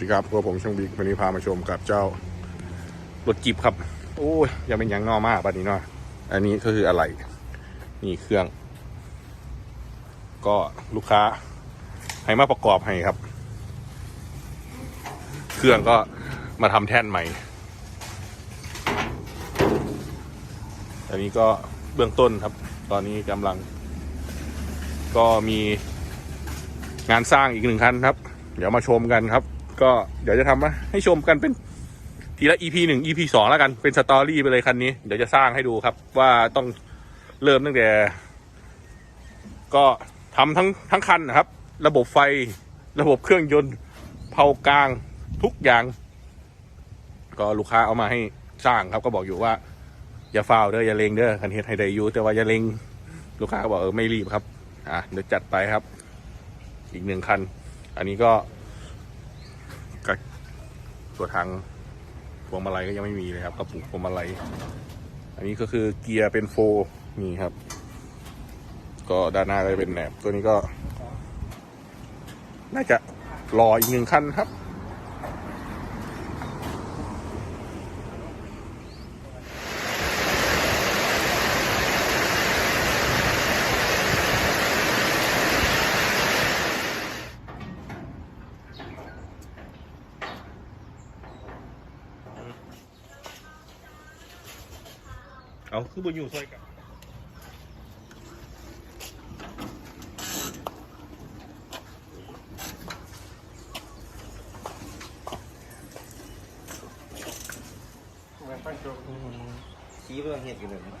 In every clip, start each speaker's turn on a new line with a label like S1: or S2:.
S1: สวัสดีครับพวกผมช่างบิ๊กวันนี้พามาชมกับเจ้ารถจิบครับ โอ้ยยังเป็นยังนอมากบัดนี้เนาะอันนี้ก็คืออะไรนี่เครื่อง ก็ลูกค้าให้มาประกอบให้ครับ เครื่องก็มาทำแท่นใหม่ อันนี้ก็เบื้องต้นครับ ตอนนี้กำลัง ก็มีงานสร้างอีกหนึ่งคันครับ เดี๋ยวมาชมกันครับ ก็เดี๋ยวจะทำมาให้ชมกันเป็นทีละ EP หนึ่ง EP สองแล้วกันเป็นสตอรี่ไปเลยคันนี้เดี๋ยวจะสร้างให้ดูครับ ว่าต้องเริ่มตั้งแต่ ก็ทำทั้งทั้งคันนะครับ ระบบไฟระบบเครื่องยนต์เผากลางทุกอย่าง ก็ลูกค้าเอามาให้สร้างครับก็บอกอยู่ว่า อย่าฟาวเด้ออย่าเลงเด้อคันเฮ็ดให้ได้อยู่แต่ว่าอย่าเลงลูกค้าก็บอกเออไม่รีบครับ อะเดี๋ยวจัดไปครับ อีกหนึ่งคัน อันนี้ก็ ตัวทางพวงมาลัยก็ยังไม่มีเลยครับกระปุกพวงมาลัยอันนี้ก็คือเกียร์เป็นโฟนี่ครับ ก็ด้านหน้าก็จะเป็นแหนบตัวนี้ก็ น่าจะรออีกหนึ่งขั้นครับ 어, 흐분이
S2: 우수하니까. 이거 해야 되는 거.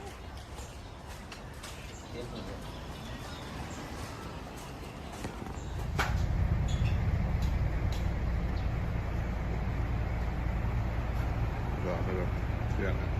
S2: Dạ, được rồi. Dạ.